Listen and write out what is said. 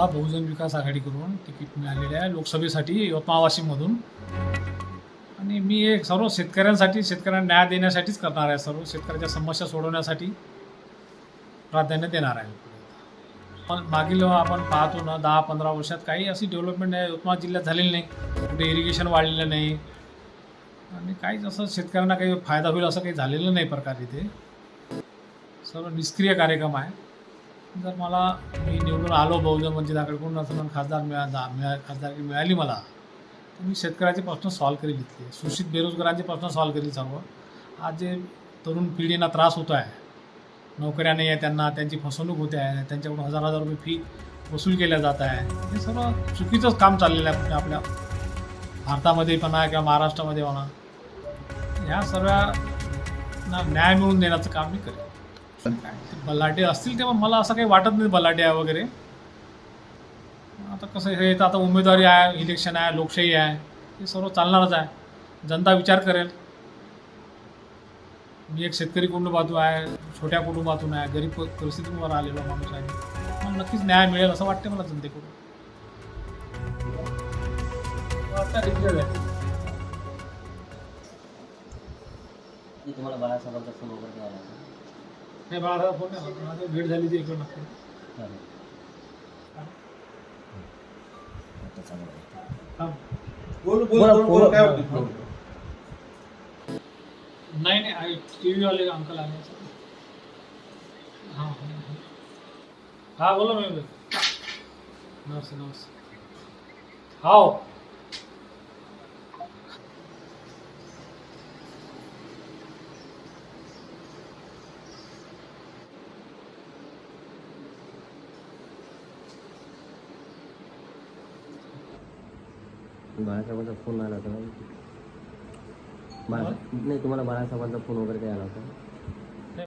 मला बहुजन विकास आघाडीकडून तिकीट मिळालेले आहे. लोकसभेसाठी यवतमाळ वाशिममधून आणि मी एक सर्व शेतकऱ्यांसाठी शेतकऱ्यांना न्याय देण्यासाठीच करणार आहे. सर्व शेतकऱ्याच्या समस्या सोडवण्यासाठी प्राधान्य देणार आहे. पण मागील आपण पाहतो ना दहा पंधरा वर्षात काही अशी डेव्हलपमेंट आहे. यवतमाळ जिल्ह्यात झालेली नाही. कुठे इरिगेशन वाढलेलं नाही. आणि काहीच असं शेतकऱ्यांना काही फायदा होईल असं काही झालेलं नाही प्रकार इथे. सर्व निष्क्रिय कार्यक्रम आहे. जर मला मी निवडून आलो बहुजन वंचित आघाडीकडून असं खासदार मिळा मिळा खासदारकी मिळाली मला तर मी शेतकऱ्याचे प्रश्न सॉल्व करेल इथले सूचित बेरोजगारांचे प्रश्न सॉल्व करेल सर्व. आज जे तरुण पिढींना त्रास होतो आहे नोकऱ्या नाही आहे त्यांना त्यांची फसवणूक होते आहे त्यांच्याकडून हजार हजार रुपये फी वसूल केल्या जात आहे. हे सर्व चुकीचंच काम चाललेलं आहे आपल्या भारतामध्ये पण आहे किंवा महाराष्ट्रामध्ये म्हणा. ह्या सर्वांना न्याय मिळवून देण्याचं काम मी करेन. बलाटे असतील तेव्हा मला असं काही वाटत नाही बलाटे आहे वगैरे. आता कसं हे तर आता उमेदवारी आहे इलेक्शन आहे लोकशाही आहे हे सर्व चालणारच आहे. जनता विचार करेल. मी एक शेतकरी कुटुंबातून आहे छोट्या कुटुंबातून आहे गरीब परिस्थितीवर आलेलो माणूस आहे. मला नक्कीच न्याय मिळेल असं वाटते मला जनतेकडून. तुम्हाला बाळासाहेबांचा फोन वगैरे काय नाही बाळा फोन नाही. माझं भेट झाली ती इकडं. बोल बोल बोला, बोल काय होतं? नाही नाही टी व्ही वाले अंकल आले? हां हां हां. हा बोला मॅम नमस्ते नमस्ते. हाव. बाळासाहेबांचा फोन आला होता. बाळा नाही तुम्हाला बाळासाहेबांचा फोन वगैरे काय आला होता?